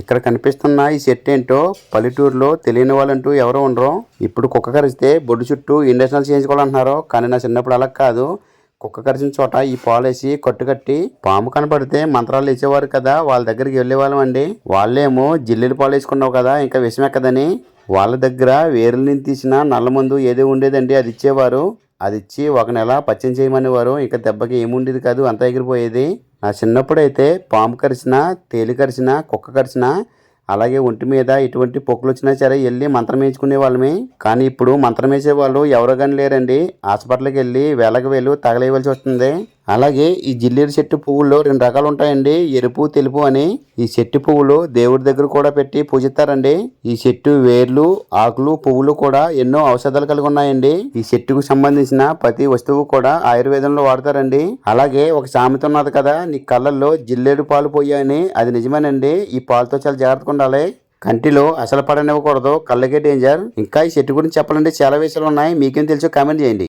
ఇక్కడ కనిపిస్తున్న ఈ చెట్టు ఏంటో పల్లెటూరులో తెలియని వాళ్ళంటూ ఎవరు ఉండరు. ఇప్పుడు కుక్క కరిస్తే బొడ్డు చుట్టూ ఇండస్ట్రియల్ చేయించుకోవాలంటున్నారు. కానీ నా చిన్నప్పుడు అలా కాదు. కుక్క కరిచిన చోట ఈ పాలేసి కట్టు కట్టి పాము కనపడితే మంత్రాలు ఇచ్చేవారు కదా. వాళ్ళ దగ్గరికి వెళ్ళేవాళ్ళం అండి. వాళ్ళేమో జిల్లెలు పాలు వేసుకున్నావు కదా ఇంకా విషం ఎక్కదని. వాళ్ళ దగ్గర వేరుల నుంచి తీసిన నల్ల మందు ఏదో ఉండేదండి అది ఇచ్చేవారు. అది ఇచ్చి ఒక నెల పచ్చని చేయమనేవారు. ఇంకా దెబ్బకి ఏముండేది కాదు అంతా ఎగిరిపోయేది. నా చిన్నప్పుడు అయితే పాము కరిచినా తేలి కరిచినా కుక్క కరిచినా అలాగే ఒంటి మీద ఎటువంటి పొక్కులు వచ్చినా సరే వెళ్ళి మంత్రం వేయించుకునే వాళ్ళమే. కానీ ఇప్పుడు మంత్రం వేసే వాళ్ళు ఎవరు కానీ లేరండి. హాస్పిటల్కి వెళ్ళి వేలకు వేలు తగలేయవలసి వస్తుంది. అలాగే ఈ జిల్లేడు చెట్టు పువ్వుల్లో రెండు రకాలు ఉంటాయండి. ఎరుపు తెలుపు అని. ఈ చెట్టు పువ్వులు దేవుడి దగ్గర కూడా పెట్టి పూజిస్తారండి. ఈ చెట్టు వేర్లు ఆకులు పువ్వులు కూడా ఎన్నో ఔషధాలు కలిగి ఉన్నాయండి. ఈ చెట్టుకు సంబంధించిన ప్రతి వస్తువు కూడా ఆయుర్వేదంలో వాడతారండి. అలాగే ఒక సామెత ఉన్నది కదా నీ కళ్ళల్లో జిల్లేడు పాలు పోయాయని. అది నిజమేనండి. ఈ పాలతో చాలా జాగ్రత్తగా ఉండాలి. కంటిలో అసలు పడనివ్వకూడదు. కళ్ళకే డేంజర్ ఇంకా ఈ చెట్టు గురించి చెప్పాలంటే చాలా విషయాలు ఉన్నాయి. మీకేం తెలుసు కామెంట్ చేయండి.